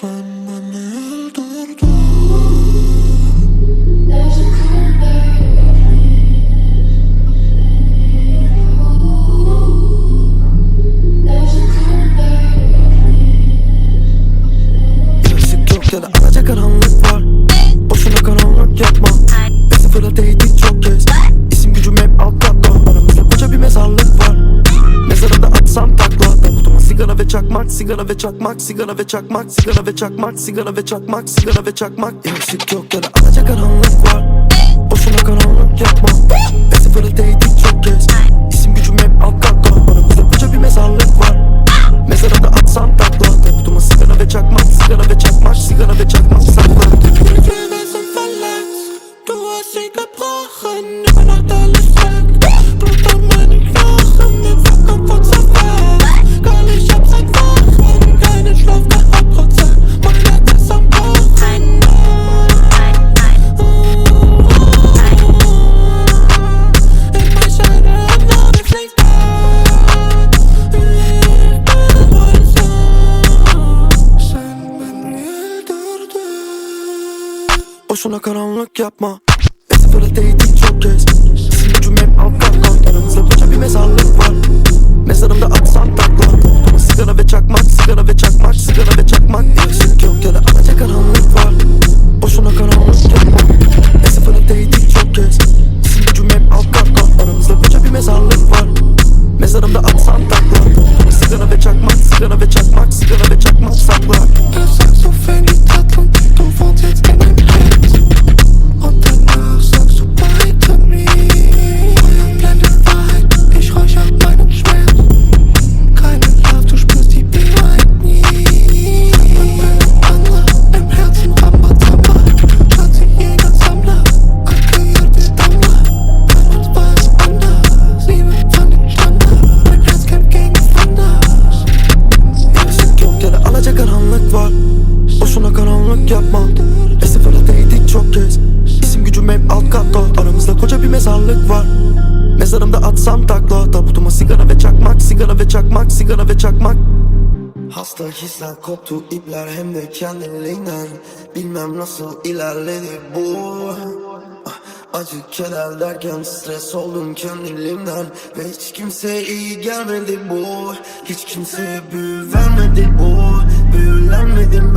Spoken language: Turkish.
Sen beni öldürdün yok ya da alacakaranlık var. Boşuna karanlık yapma. Sıfıra değdi çok. Çakmak Sigara ve çakmak sigara ve çakmak Sigara ve çakmak sigara ve çakmak Sigara ve çakmak. Işık yok ya da alacak Boşuna karanlık yapma. Ve sıfıra değdik çok kez İsim gücüm hep alt katta Aramızda koca bir mezarlık var. Mezarımda atsam takla. Sigara ve çakmak Sigara ve çakmak Sigara ve çakmak. Işık yok ya da alacak karanlık var. Boşuna karanlık yapma. Ve sıfıra değdik çok kez İsim gücüm hep alt katta Aramızda koca bir mezarlık var. Mezarımda atsam takla. Sigara ve çakmak Sigara ve çakmak Sigara atsam takla Tabutuma sigara ve çakmak Sigara ve çakmak Sigara ve çakmak. Hasta hisler koptu ipler hem de kendiliğinden. Bilmem nasıl ilerledi bu. Ah, Acı keder derken stres oldum kendiliğimden. Ve hiç kimseye iyi gelmedi bu. Hiç kimseye büyü vermedi bu. Büyülenmedim